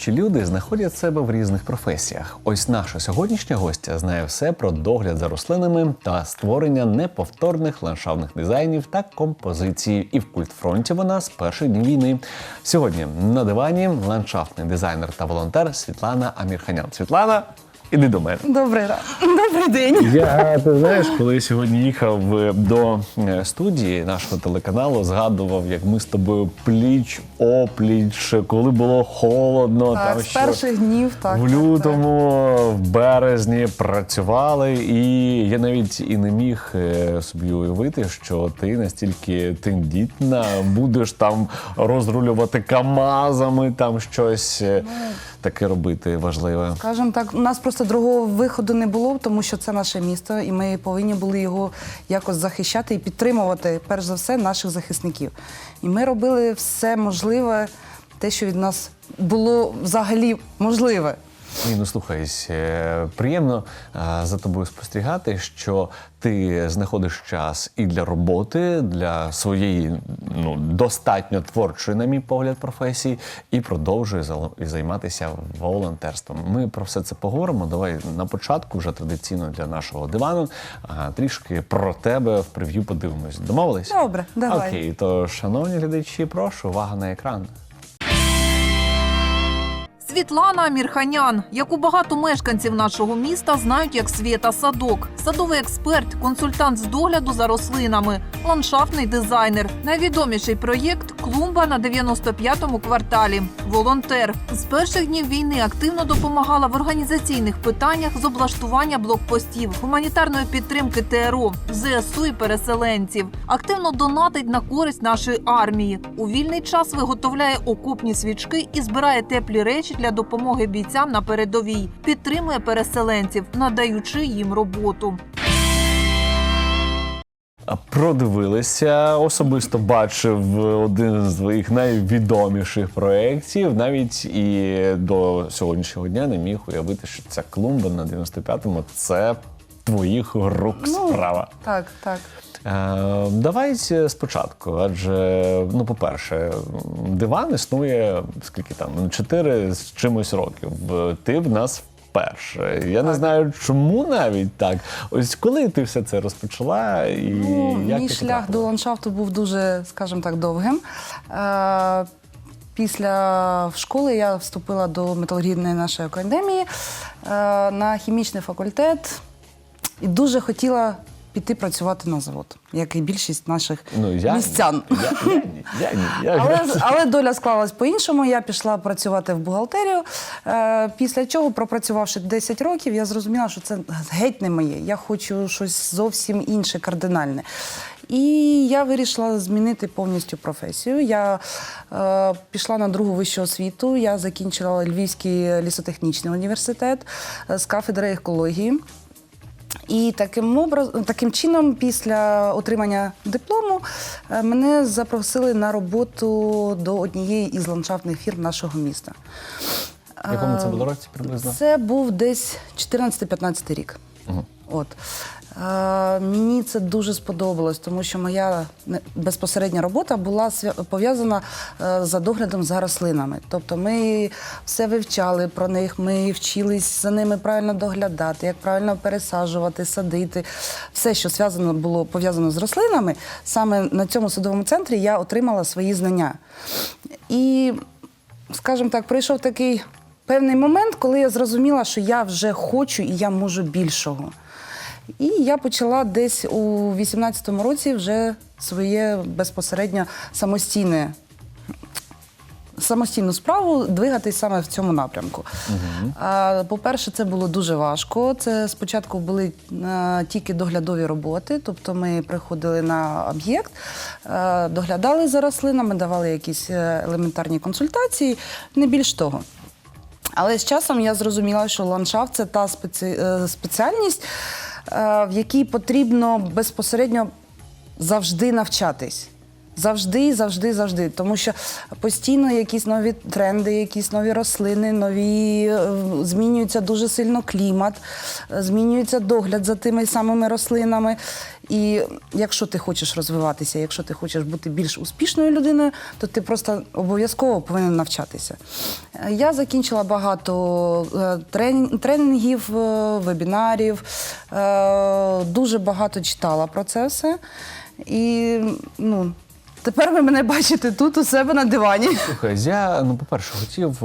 творчі люди знаходять себе в різних професіях. Ось наша сьогоднішня гостя знає все про догляд за рослинами та створення неповторних ландшафтних дизайнів та композицій. І в культфронті вона з перших днів війни. Сьогодні на дивані ландшафтний дизайнер та волонтер Світлана Амірханян. Світлана, іди до мене. Добрий ранок. Добрий день. Я ти знаєш, коли я сьогодні їхав е, до е, студії нашого телеканалу, згадував, як ми з тобою пліч опліч, коли було холодно, Так, там з що перших днів, так. в так, лютому, в березні працювали, і я навіть і не міг е, собі уявити, що ти настільки тендітна, будеш там розрулювати камазами, там щось е, таке робити важливе. Скажем так, у нас просто другого виходу не було, тому що це наше місто, і ми повинні були його якось захищати і підтримувати, перш за все, наших захисників. І ми робили все можливе, те, що від нас було взагалі можливе. Ні, ну слухай, е, приємно е, за тобою спостерігати, що ти знаходиш час і для роботи, для своєї ну достатньо творчої, на мій погляд, професії, і продовжує займатися волонтерством. Ми про все це поговоримо. Давай на початку, вже традиційно для нашого дивану, а, трішки про тебе в прев'ю подивимось. Домовились? Добре, давай. Окей, то шановні глядачі, прошу увага на екран. Світлана Мірханян, яку багато мешканців нашого міста знають як Свєта Садок, садовий експерт, консультант з догляду за рослинами, ландшафтний дизайнер. Найвідоміший проєкт клумба на 95-му кварталі. Волонтер з перших днів війни активно допомагала в організаційних питаннях з облаштування блокпостів, гуманітарної підтримки ТРО, ЗСУ і переселенців. Активно донатить на користь нашої армії. У вільний час виготовляє окопні свічки і збирає теплі речі для допомоги бійцям на передовій. Підтримує переселенців, надаючи їм роботу. Продивилися, особисто бачив один з твоїх найвідоміших проєктів. Навіть і до сьогоднішнього дня не міг уявити, що ця клумба на 95-му це твоїх рук справа. Так, так. Е, давай спочатку, адже, ну, по-перше, диван існує скільки там, ну, 4 з чимось років. Ти в нас вперше. Я не знаю, чому навіть так. Ось коли ти все це розпочала і Ну, як мій ти шлях потрапила? до ландшафту був дуже, скажімо так, довгим. Е, Після школи я вступила до металургійної нашої академії е, на хімічний факультет і дуже хотіла піти працювати на завод, як і більшість наших Ну, я, містян. Я, я, ні, я, ні, я, Але, але доля склалась по-іншому. Я пішла працювати в бухгалтерію. Е, після чого, пропрацювавши 10 років, я зрозуміла, що це геть не моє. Я хочу щось зовсім інше, кардинальне. І я вирішила змінити повністю професію. Я е, пішла на другу вищу освіту. Я закінчила Львівський лісотехнічний університет е, з кафедри екології. І таким образ, таким чином, після отримання диплому, е, мене запросили на роботу до однієї із ландшафтних фірм нашого міста. В якому це було році приблизно? Це був десь 14-15 рік. От. Мені це дуже сподобалось, тому що моя безпосередня робота була пов'язана е, за доглядом за рослинами. Тобто ми все вивчали про них, ми вчились за ними правильно доглядати, як правильно пересаджувати, садити. Все, що зв'язано було пов'язано з рослинами, саме на цьому садовому центрі я отримала свої знання. І скажімо так, прийшов такий певний момент, коли я зрозуміла, що я вже хочу і я можу більшого. І я почала десь у 18-му році вже своє безпосередньо самостійне. Самостійну справу двигатись саме в цьому напрямку. А, По-перше, це було дуже важко. Це спочатку були тільки доглядові роботи, тобто ми приходили на об'єкт, доглядали за рослинами, давали якісь е, елементарні консультації, не більш того. Але з часом я зрозуміла, що ландшафт це та спеці... е, спеціальність, в якій потрібно безпосередньо завжди навчатись. Завжди, завжди, завжди. Тому що постійно якісь нові тренди, якісь нові рослини, нові е, змінюється дуже сильно клімат, е, змінюється догляд за тими самими рослинами. І якщо ти хочеш розвиватися, якщо ти хочеш бути більш успішною людиною, то ти просто обов'язково повинен навчатися. Я закінчила багато е, тренінгів, е, вебінарів, е, дуже багато читала про це все. І ну, тепер ви мене бачите тут у себе на дивані. Слухай, я ну, по-перше, хотів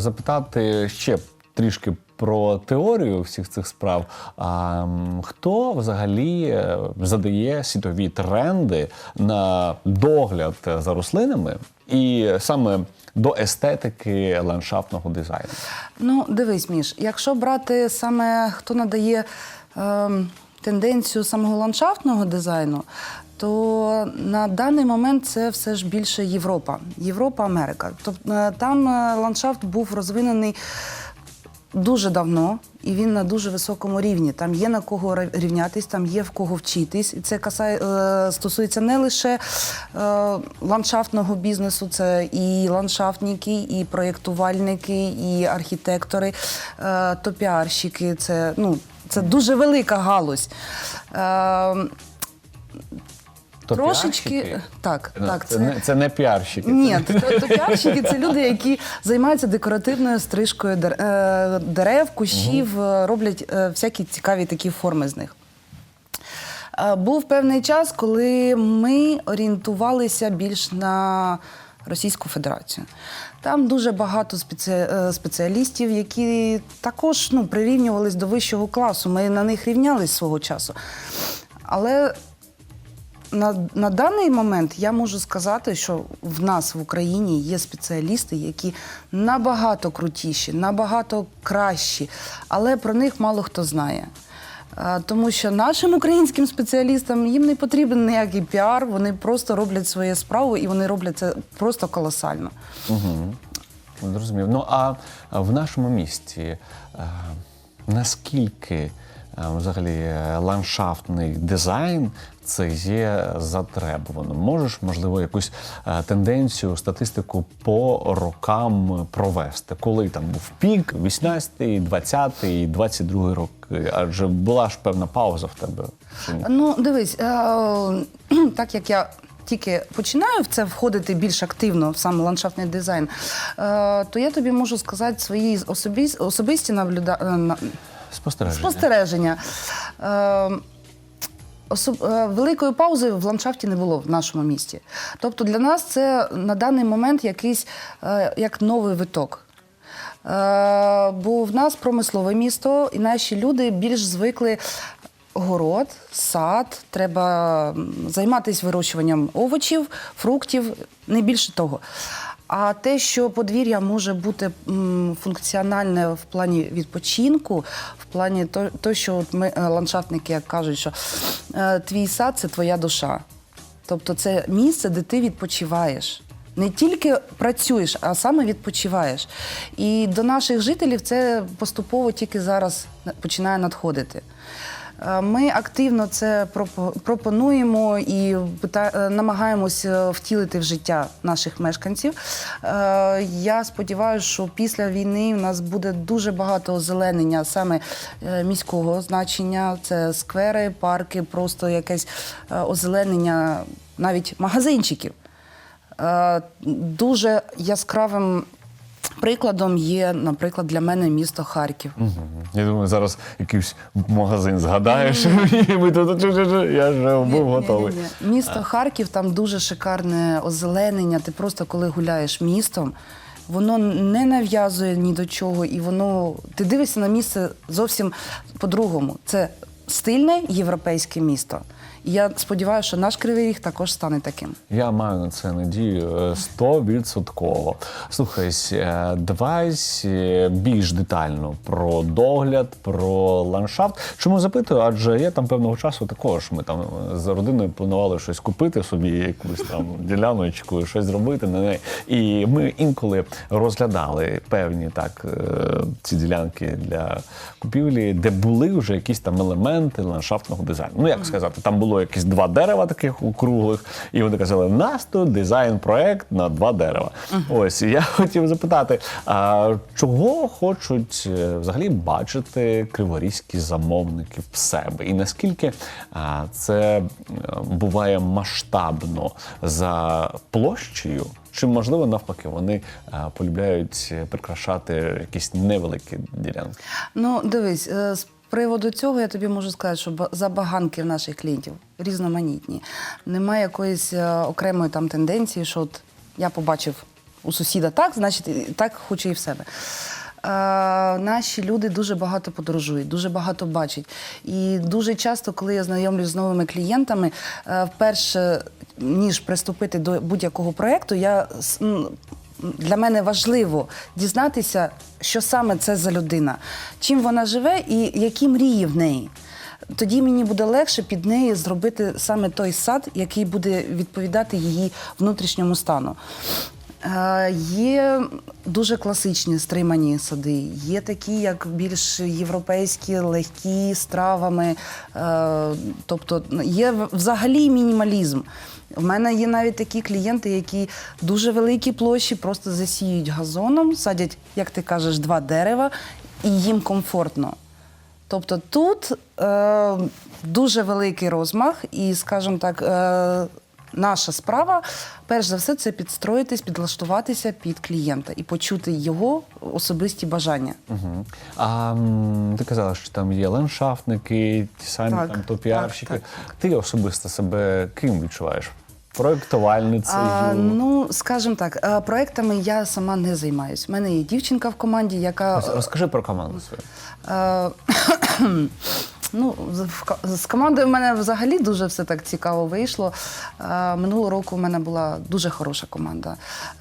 запитати ще трішки про теорію всіх цих справ. А хто взагалі е, задає світові тренди на догляд за рослинами і саме до естетики ландшафтного дизайну? Ну, дивись, Міш, якщо брати саме хто надає ем, тенденцію самого ландшафтного дизайну, то на даний момент це все ж більше Європа. Європа, Америка. Тобто е, там е, ландшафт був розвинений дуже давно, і він на дуже високому рівні. Там є на кого рівнятись, там є в кого вчитись. І це касає, е, стосується не лише е, ландшафтного бізнесу, це і ландшафтники, і проєктувальники, і архітектори, е, то піарщики. Це, ну, це дуже велика галузь. Е, То Трошечки піарщики? так, так, це, не, це не піарщики. ні, то, то піарщики це люди, які займаються декоративною стрижкою е, дерев, кущів, е, роблять е, всякі цікаві такі форми з них. Е, Був певний час, коли ми орієнтувалися більш на Російську Федерацію. Там дуже багато е, спеціалістів, які також ну, прирівнювались до вищого класу. Ми на них рівнялись свого часу. Але на, на даний момент я можу сказати, що в нас в Україні є спеціалісти, які набагато крутіші, набагато кращі, але про них мало хто знає. Тому що нашим українським спеціалістам їм не потрібен ніякий піар, вони просто роблять свою справу і вони роблять це просто колосально. Угу. Зрозумів. Ну а в нашому місті е, наскільки е, взагалі е, ландшафтний дизайн це є затребуваним? Можеш, можливо, якусь е, тенденцію, статистику по рокам провести? Коли там був пік, 18-й, 20-й, 22-й роки? Адже була ж певна пауза в тебе. Ну, дивись, е, так як я тільки починаю в це входити більш активно в сам ландшафтний дизайн, е, то я тобі можу сказати свої особисті, наблюда... Спостереження. спостереження. Особ- е, Великої паузи в ландшафті не було в нашому місті. Тобто для нас це на даний момент якийсь е, як новий виток. Е, Бо в нас промислове місто, і наші люди більш звикли город, сад, треба займатися вирощуванням овочів, фруктів, не більше того. А те, що подвір'я може бути функціональне в плані відпочинку, в плані то, що от ми е, ландшафтники як кажуть, що е, твій сад це твоя душа. Тобто це місце, де ти відпочиваєш. Не тільки працюєш, а саме відпочиваєш. І до наших жителів це поступово тільки зараз починає надходити. Е, Ми активно це пропонуємо і е, намагаємось е, втілити в життя наших мешканців. Я сподіваюся, що після війни у нас буде дуже багато озеленення саме міського значення. Це сквери, парки, просто якесь озеленення навіть магазинчиків. Дуже яскравим прикладом є, наприклад, для мене місто Харків. Мгм. Я думаю, зараз якийсь магазин згадаєш, і ми тут я вже був готовий. Місто Харків, там дуже шикарне озеленення. Ти просто коли гуляєш містом, воно не нав'язує ні до чого, і воно ти дивишся на місце зовсім по-другому. Це стильне європейське місто. І я сподіваюся, що наш кривий ріг також стане таким. Я маю на це надію е, стовідсотково. Слухай, е, давай більш детально про догляд, про ландшафт. Чому запитую? Адже я там певного часу також. Ми там е, з родиною планували щось купити собі, якусь там діляночку, щось зробити на неї. І ми інколи розглядали певні так ці ділянки для купівлі, де були вже якісь там елементи ландшафтного дизайну. Ну як сказати, там було якісь два дерева таких округлих, і вони казали: в нас тут дизайн-проект на два дерева. Ось я хотів запитати, а чого хочуть е, взагалі бачити криворізькі замовники в себе, і наскільки а, це е, буває масштабно за площею? Чи можливо навпаки вони полюбляють прикрашати якісь невеликі ділянки? Ну, дивись, е, приводу цього я тобі можу сказати, що забаганки наших клієнтів різноманітні. Немає якоїсь е, окремої там тенденції, що от я побачив у сусіда так, значить, так хочу і в себе. Е, наші люди дуже багато подорожують, дуже багато бачать. І дуже часто, коли я знайомлюсь з новими клієнтами, е, вперше ніж приступити до будь-якого проєкту, я для мене важливо дізнатися, що саме це за людина, чим вона живе і які мрії в неї. Тоді мені буде легше під неї зробити саме той сад, який буде відповідати її внутрішньому стану. Е, Є дуже класичні стримані сади, є такі, як більш європейські, легкі з травами. Е, Тобто є взагалі мінімалізм. У мене є навіть такі клієнти, які дуже великі площі просто засіють газоном, садять, як ти кажеш, два дерева, і їм комфортно. Тобто тут е, дуже великий розмах, і, скажімо так, наша справа, перш за все, це підстроїтись, підлаштуватися під клієнта і почути його особисті бажання. Угу. А м, ти казала, що там є ландшафтники, ті самі Так, там топіарщики. так, Ти особисто себе ким відчуваєш? Проєктувальницею? А, ну, скажімо так, е, проектами я сама не займаюсь. У мене є дівчинка в команді, яка Ось Розкажи про команду свою. Е, Ну, з- командою в мене взагалі дуже все так цікаво вийшло. Е, Минулого року в мене була дуже хороша команда.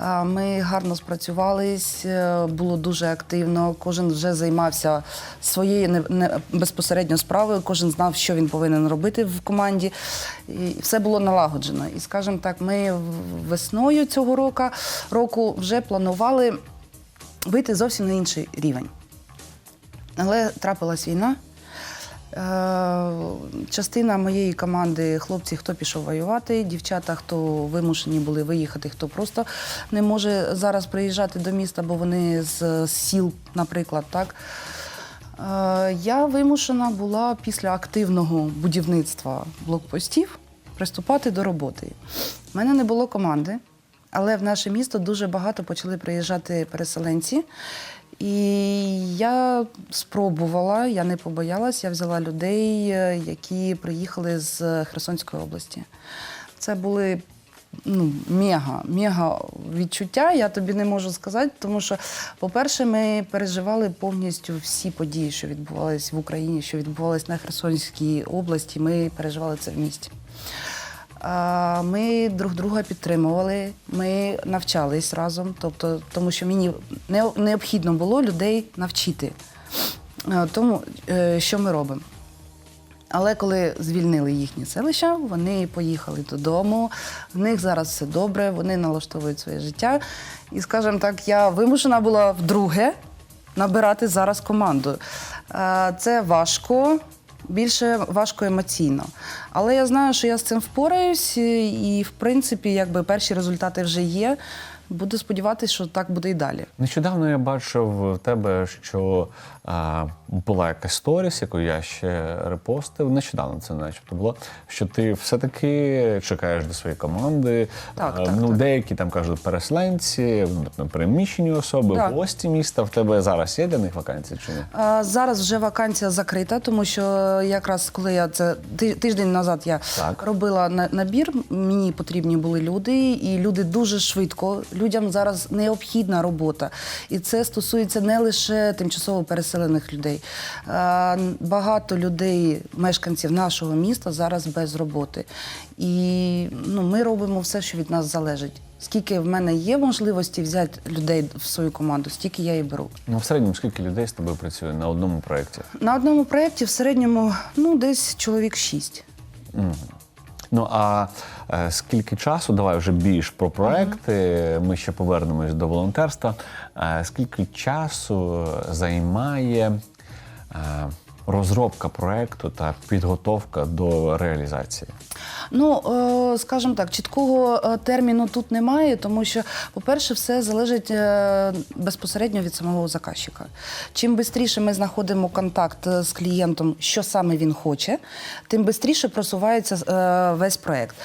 Е, Ми гарно спрацювались, е, було дуже активно. Кожен вже займався своєю не безпосередньо справою, кожен знав, що він повинен робити в команді. І все було налагоджено. І, скажімо так, ми весною цього року, року вже планували вийти зовсім на інший рівень. Але трапилась війна. Е, Частина моєї команди хлопці, хто пішов воювати, дівчата, хто вимушені були виїхати, хто просто не може зараз приїжджати до міста, бо вони з сіл, наприклад, так. Е, Я вимушена була після активного будівництва блокпостів приступати до роботи. У мене не було команди, але в наше місто дуже багато почали приїжджати переселенці. І я спробувала, я не побоялась, я взяла людей, е, які приїхали з Херсонської області. Це були ну, мега, мега відчуття, я тобі не можу сказати, тому що, по-перше, ми переживали повністю всі події, що відбувалися в Україні, що відбувалися на Херсонській області. Ми переживали це в місті. Ми друг друга підтримували, ми навчались разом, тобто, тому що мені не- необхідно було людей навчити. Тому е, що ми робимо? Але коли звільнили їхні селища, вони поїхали додому. В них зараз все добре, вони налаштовують своє життя. І, скажімо так, я вимушена була вдруге набирати зараз команду. Це важко, більше важко емоційно. Але я знаю, що я з цим впораюсь, і, в принципі, якби перші результати вже є. Буду сподіватися, що так буде і далі. Нещодавно я бачив в тебе, що а, була якась сторіс, яку я ще репостив. Нещодавно це начебто було. Що ти все-таки чекаєш до своєї команди. Так, А, так, ну, так. деякі там кажуть переселенці, ну, переміщені особи, Так. гості міста. В тебе зараз є для них вакансії чи ні? А, Зараз вже вакансія закрита, тому що якраз коли я це ти- тиждень назад я Так. робила на- набір, мені потрібні були люди, і люди дуже швидко. Людям зараз необхідна робота. І це стосується не лише тимчасово переселених людей. Багато людей, мешканців нашого міста, зараз без роботи. І ну, ми робимо все, що від нас залежить. Скільки в мене є можливості взяти людей в свою команду, стільки я і беру. Ну, в середньому скільки людей з тобою працює на одному проєкті? На одному проєкті в середньому ну, десь чоловік шість. Ну а е, скільки часу, давай вже більш про проекти. Ми ще повернемось до волонтерства. Е, скільки часу займає е, розробка проекту та підготовка до реалізації? Ну, е, скажімо так, чіткого е, терміну тут немає, тому що, по-перше, все залежить е, безпосередньо від самого заказчика. Чим швидше ми знаходимо контакт з клієнтом, що саме він хоче, тим швидше просувається весь проєкт.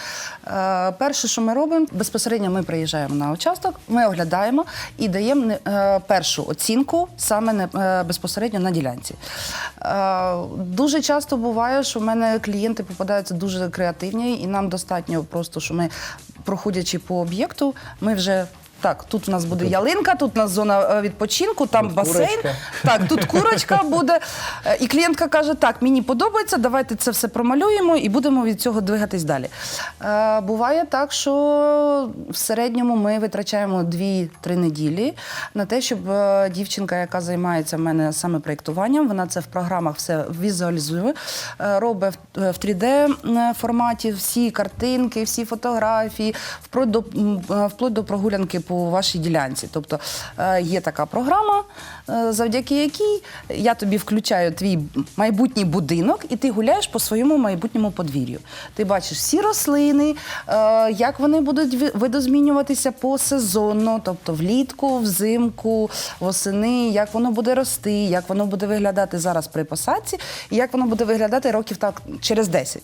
Е, Перше, що ми робимо, безпосередньо ми приїжджаємо на участок, ми оглядаємо і даємо першу оцінку саме безпосередньо на ділянці. Дуже часто буває, що в мене клієнти попадаються дуже креативні, і нам достатньо просто, що ми, проходячи по об'єкту, ми вже. Так, тут у нас буде ялинка, тут у нас зона е, відпочинку, там Тут басейн. курочка. Так, тут курочка буде. Е, І клієнтка каже: так, мені подобається, давайте це все промалюємо і будемо від цього двигатись далі. Е, буває так, що в середньому ми витрачаємо 2-3 неділі на те, щоб дівчинка, яка займається в мене саме проєктуванням, вона це в програмах все візуалізує, робить в в 3D форматі всі картинки, всі фотографії, вплоть до, м, вплоть до прогулянки по вашій ділянці. Тобто е, є така програма, е, завдяки якій я тобі включаю твій майбутній будинок, і ти гуляєш по своєму майбутньому подвір'ю. Ти бачиш всі рослини, е, як вони будуть ви- видозмінюватися посезонно, тобто влітку, взимку, восени, як воно буде рости, як воно буде виглядати зараз при посадці, і як воно буде виглядати років так через 10.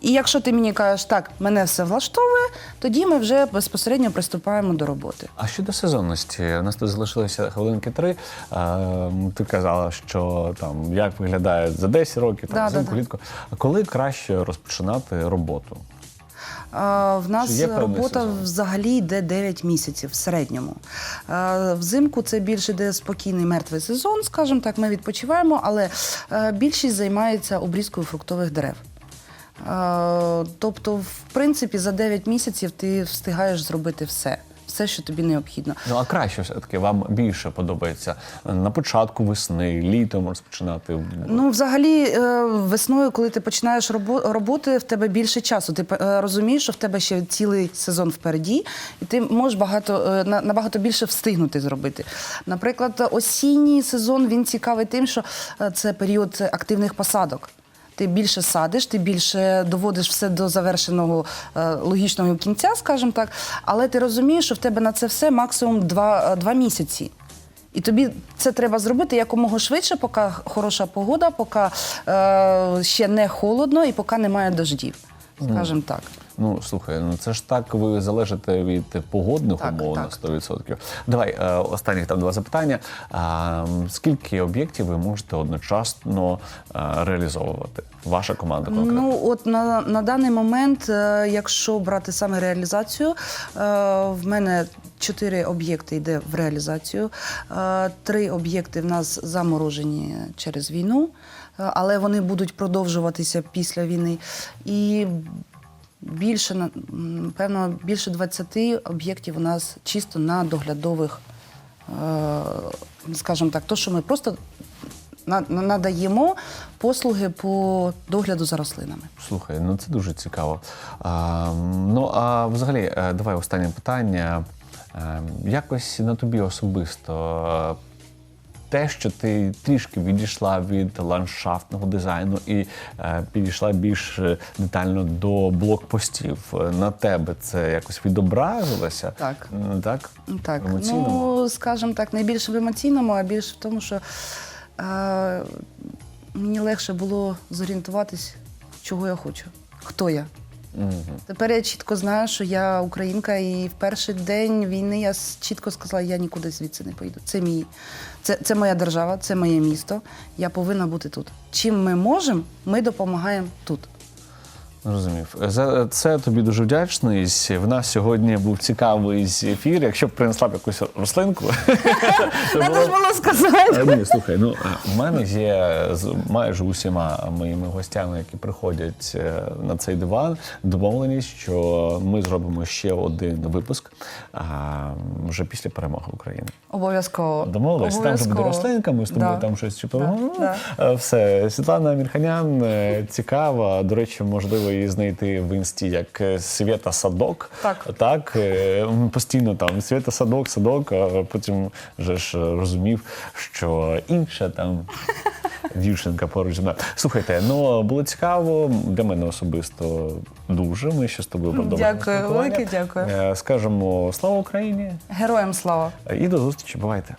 І якщо ти мені кажеш, так, мене все влаштовує, тоді ми вже безпосередньо приступаємо до роботи. А щодо сезонності, у нас тут залишилося хвилинки три. Е, Ти казала, що там як виглядає за 10 років, там Да, взимку, да, да. влітку. А коли краще розпочинати роботу? А, В нас Чи є певний робота сезон? взагалі йде 9 місяців в середньому. А, Взимку це більше йде спокійний мертвий сезон, скажімо так, ми відпочиваємо, але е, більшість займається обрізкою фруктових дерев. Е, Тобто, в принципі, за 9 місяців ти встигаєш зробити все, все, що тобі необхідно. Ну а краще все-таки вам більше подобається на початку весни, літом розпочинати. Ну, взагалі, е, весною, коли ти починаєш роботи, в тебе більше часу. Ти е, розумієш, що в тебе ще цілий сезон впереді, і ти можеш багато набагато більше встигнути зробити. Наприклад, осінній сезон він цікавий тим, що це період активних посадок. Ти більше садиш, ти більше доводиш все до завершеного е, логічного кінця, скажімо так. Але ти розумієш, що в тебе на це все максимум два, е, два місяці. І тобі це треба зробити якомога швидше, поки хороша погода, поки е, ще не холодно і поки немає дождів. Скажімо так. Ну слухай, ну це ж так ви залежите від погодних Так, умов так. на 100%. Давай е, останніх там два запитання. А, скільки об'єктів ви можете одночасно е, реалізовувати? Ваша команда конкретно? Ну, от на, на даний момент, е, якщо брати саме реалізацію, е, в мене чотири об'єкти йде в реалізацію. Е, Три об'єкти в нас заморожені через війну, е, але вони будуть продовжуватися після війни. І більше, певно, більше 20 об'єктів у нас чисто на доглядових, е, скажімо так, то, що ми просто на- на- надаємо послуги по догляду за рослинами. Слухай, ну це дуже цікаво. А, ну а взагалі, е, давай останнє питання. Е, Якось на тобі особисто. Те, що ти трішки відійшла від ландшафтного дизайну і е, підійшла більш е, детально до блокпостів, е, на тебе це якось відобразилося? Так. Так? Так, Емоційно? ну скажімо так, не більше в емоційному, а більше в тому, що е, мені легше було зорієнтуватись, чого я хочу, хто я. Тепер я чітко знаю, що я українка, і в перший день війни я чітко сказала, я нікуди звідси не поїду. Це мій, це, це моя держава, це моє місто. Я повинна бути тут. Чим ми можемо, ми допомагаємо тут. Зрозумів. За це тобі дуже вдячний. В нас сьогодні був цікавий ефір. Якщо б принесла б якусь рослинку, Треба було ж було сказати. Е, Ні, слухай, ну в мене є з майже усіма моїми гостями, які приходять е, на цей диван, домовленість, що ми зробимо ще один випуск а, вже після перемоги України. Обов'язково. Домовились, там буде рослинка, ми з тобою там щось чіпимо. Е, Все, Світлана Мірханян цікава. До речі, можливо, її знайти в інсті як е, Свята Садок. Так. Так, е, постійно там Свята Садок, Садок, а потім вже ж розумів, що інша там дівчинка поруч мною. Слухайте, ну було цікаво для мене особисто дуже. Ми ще з тобою продовжимо. Дякую, велике дякую. Е, Скажемо слава Україні Героям слава! і до зустрічі. Бувайте.